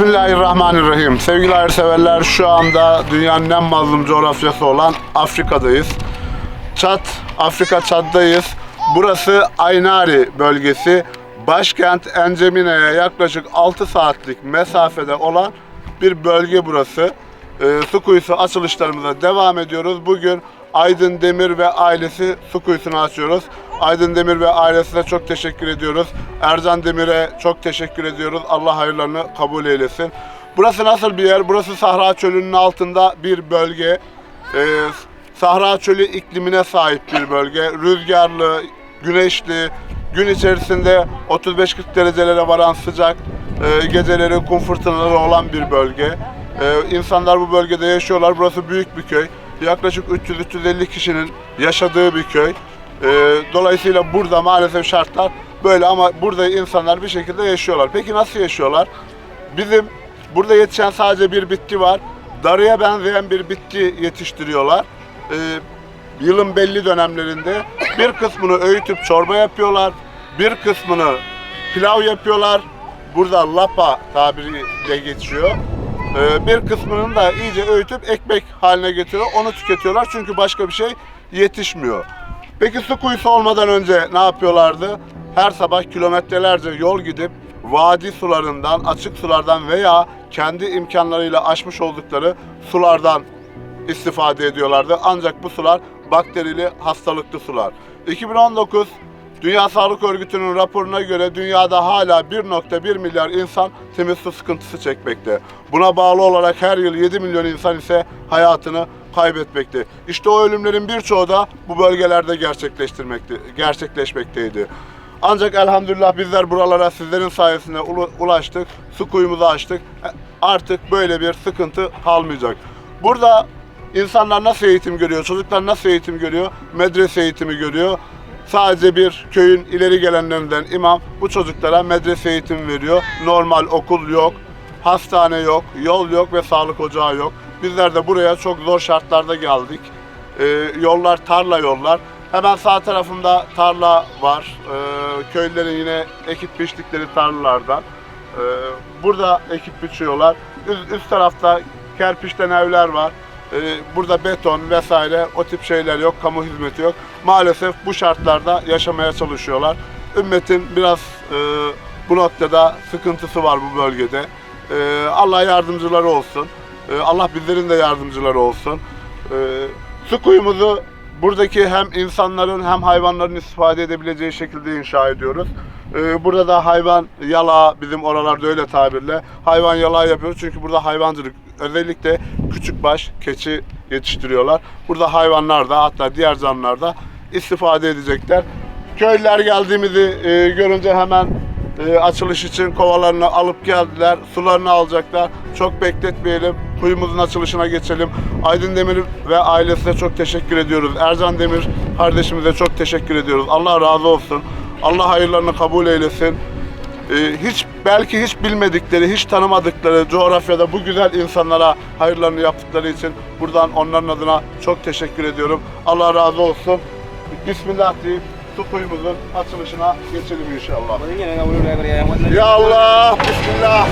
Bismillahirrahmanirrahim. Sevgili hayırseverler şu anda dünyanın en mazlum coğrafyası olan Afrika'dayız. Çat, Afrika Çad'dayız. Burası Aynari bölgesi. Başkent Encemine'ye yaklaşık 6 saatlik mesafede olan bir bölge burası. Ee, su kuyusu açılışlarımıza devam ediyoruz. Bugün Aydın Demir ve ailesi su kuyusunu açıyoruz. Aydın Demir ve ailesine çok teşekkür ediyoruz. Ercan Demir'e çok teşekkür ediyoruz. Allah hayırlarını kabul eylesin. Burası nasıl bir yer? Burası Sahra Çölü'nün altında bir bölge. Ee, Sahra Çölü iklimine sahip bir bölge. Rüzgarlı, güneşli, gün içerisinde 35-40 derecelere varan sıcak, e, geceleri kum fırtınaları olan bir bölge. Ee, insanlar bu bölgede yaşıyorlar. Burası büyük bir köy. Yaklaşık 300-350 kişinin yaşadığı bir köy. Ee, dolayısıyla burada maalesef şartlar böyle ama burada insanlar bir şekilde yaşıyorlar. Peki nasıl yaşıyorlar? Bizim burada yetişen sadece bir bitki var. Darıya benzeyen bir bitki yetiştiriyorlar. Ee, yılın belli dönemlerinde bir kısmını öğütüp çorba yapıyorlar. Bir kısmını pilav yapıyorlar. Burada lapa tabiriyle geçiyor. Ee, bir kısmını da iyice öğütüp ekmek haline getiriyorlar. Onu tüketiyorlar çünkü başka bir şey yetişmiyor. Peki su kuyusu olmadan önce ne yapıyorlardı? Her sabah kilometrelerce yol gidip vadi sularından, açık sulardan veya kendi imkanlarıyla aşmış oldukları sulardan istifade ediyorlardı. Ancak bu sular bakterili, hastalıklı sular. 2019 Dünya Sağlık Örgütü'nün raporuna göre dünyada hala 1.1 milyar insan temiz su sıkıntısı çekmekte. Buna bağlı olarak her yıl 7 milyon insan ise hayatını kaybetmekte. İşte o ölümlerin birçoğu da bu bölgelerde gerçekleştirmekte, gerçekleşmekteydi. Ancak elhamdülillah bizler buralara sizlerin sayesinde ulaştık, su kuyumuzu açtık. Artık böyle bir sıkıntı kalmayacak. Burada insanlar nasıl eğitim görüyor, çocuklar nasıl eğitim görüyor? Medrese eğitimi görüyor. Sadece bir köyün ileri gelenlerinden imam bu çocuklara medrese eğitimi veriyor. Normal okul yok, hastane yok, yol yok ve sağlık ocağı yok. Bizler de buraya çok zor şartlarda geldik. Ee, yollar tarla yollar. Hemen sağ tarafımda tarla var. Ee, köylülerin yine ekip biçtikleri tarlalardan. Ee, burada ekip biçiyorlar. Üst, üst tarafta kerpiçten evler var. Ee, burada beton vesaire o tip şeyler yok, kamu hizmeti yok. Maalesef bu şartlarda yaşamaya çalışıyorlar. Ümmetin biraz e, bu noktada sıkıntısı var bu bölgede. Ee, Allah yardımcıları olsun. Ee, Allah bizlerin de yardımcıları olsun. Ee, su kuyumuzu buradaki hem insanların hem hayvanların istifade edebileceği şekilde inşa ediyoruz. Ee, burada da hayvan yala bizim oralarda öyle tabirle hayvan yalağı yapıyoruz çünkü burada hayvancılık özellikle küçükbaş keçi yetiştiriyorlar. Burada hayvanlar da hatta diğer canlılar da istifade edecekler. Köylüler geldiğimizi e, görünce hemen e, açılış için kovalarını alıp geldiler. Sularını alacaklar. Çok bekletmeyelim. Kuyumuzun açılışına geçelim. Aydın Demir ve ailesine çok teşekkür ediyoruz. Ercan Demir kardeşimize çok teşekkür ediyoruz. Allah razı olsun. Allah hayırlarını kabul eylesin. Ee, hiç belki hiç bilmedikleri, hiç tanımadıkları coğrafyada bu güzel insanlara hayırlarını yaptıkları için buradan onların adına çok teşekkür ediyorum. Allah razı olsun. Bismillah deyip su kuyumuzun açılışına geçelim inşallah. Ya Allah, Bismillah.